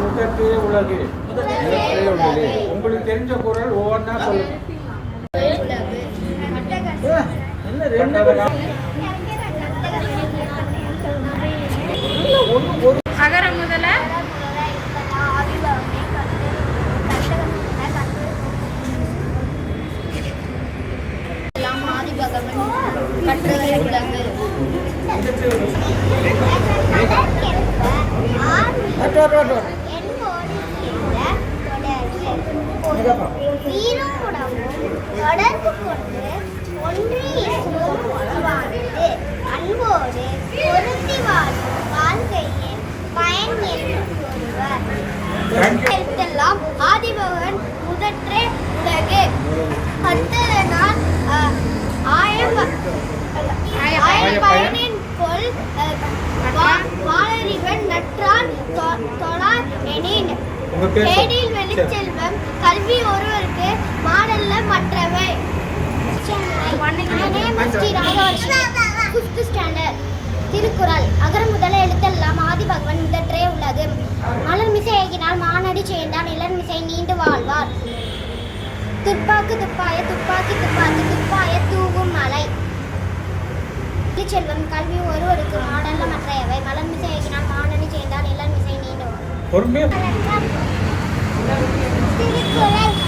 முதற்கே உலகு உங்களுக்கு தெரிஞ்ச குரல் ஒவ்வொன்றா சொல்லு தொடர்பு கொண்டு ஒன்றி இருக்கும் வாழ்வானது அன்போடு பொருத்தி வாழும் வாழ்க்கையின் பயன் என்று கூறுவர் எழுத்தெல்லாம் ஆதிபவன் முதற்றே உலகு. பத்ததனால் அஹ், வெளிச்செல்வம் கல்வி ஒருவருக்கு மாடல்ல மற்றவை. Fifth standard Thirukkural. அகர முதல எழுத்தெல்லாம் ஆதி பகவன் முதற்றே உள்ளது. மலர் மிசை ஏகினால் மானடி சேர்ந்தான் இளர் மிசை நீண்டு வாழ்வார். துப்பாக்கு துப்பாய துப்பாக்கி துப்பாக்கி துப்பாய தூவும் மலை. செல்வம் கல்வி ஒருவருக்கு மாடல்ல மற்றையவை மலர் மிசை ஏகினால் மானடி சேர்ந்தான் இளர் மிசை நீண்டு வாழ்வார். 这ク可ッ。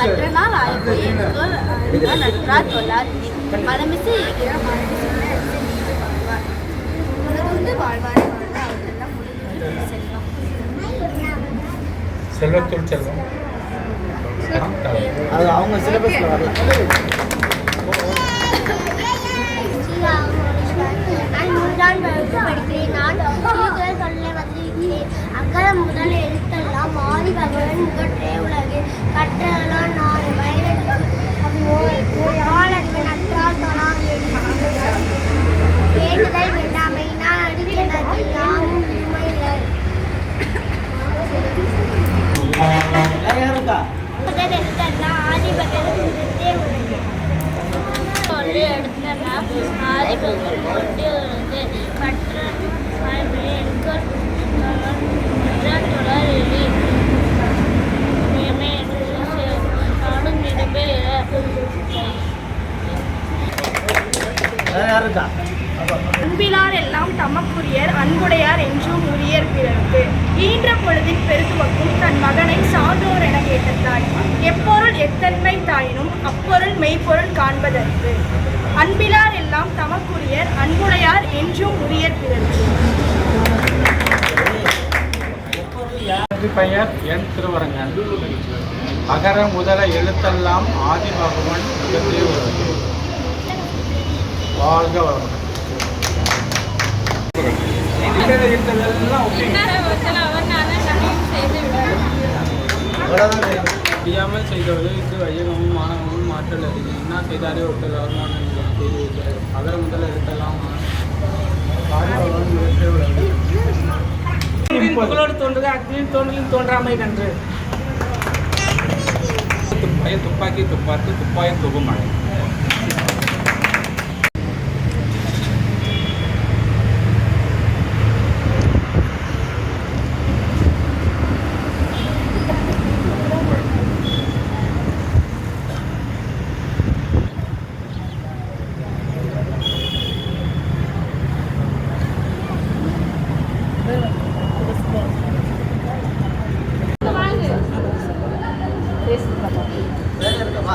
கற்றனால் ஆய்வு நன்றார் கொள்ளார் மலமிசை வாழ்வார் செல்வத்துள் செல்வம் அது அவங்க சிலபஸ்ல வரல நான் மூன்றாம் வகுப்பு படிக்கிறேன் நான் சொல்ல வந்திருக்கிறேன் அக்கறம் முதல் எழுத்தெல்லாம் ஆதி பகவன் முகற்றே உலகு கற்றலாம் இருக்கா முதல் எழுத்தெல்லாம் ஆதி பகவன் முகற்றே உலகு சொல்லி எடுத்தனா ஆதிபகவன் கொண்டு உள்ளது மற்ற எண்கள் தொடரில் நானும் நினைவே வேற யாருக்கா அன்பிலார் எல்லாம் தமக்குரியர் அன்புடையார் என்றும் உரியர் பிறருக்கு. ஈன்ற பொழுதின் பெருதுவக்கும் தன் மகனை சான்றோர் என கேட்ட தாய் எப்பொருள் எத்தன்மை தாயினும் அப்பொருள் மெய்ப்பொருள் காண்பதற்கு. அன்பிலார் எல்லாம் தமக்குரியர் அன்புடையார் என்றும் உரியர் பிறருக்கு. பெயர் என் திருவரங்கன். அகர முதல எழுத்தெல்லாம் ஆதி பகவன் வாழ்க வளமுடன். தெரியும் முடியாமல் செய்தவது இது வையகமும் மாணவமும் மாற்றல் அறிவு என்ன செய்தாரே ஒருத்தர் வருமான செய்து வைக்கிறார் அகர முதல் எழுத்தெல்லாம் புகழோடு தோன்றுக அக்னியில் தோன்றலில் தோன்றாமை கன்று. துப்பாய துப்பாக்கி துப்பாக்கி துப்பாய துகுமழை. வேற இருக்கா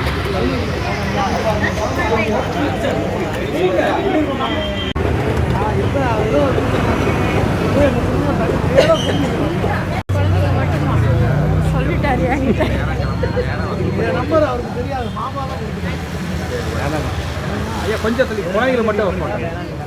ஒன்று சொல்லுங்க ஐயா கொஞ்சம் தள்ளி குழந்தைகளை மட்டும் வைப்போம்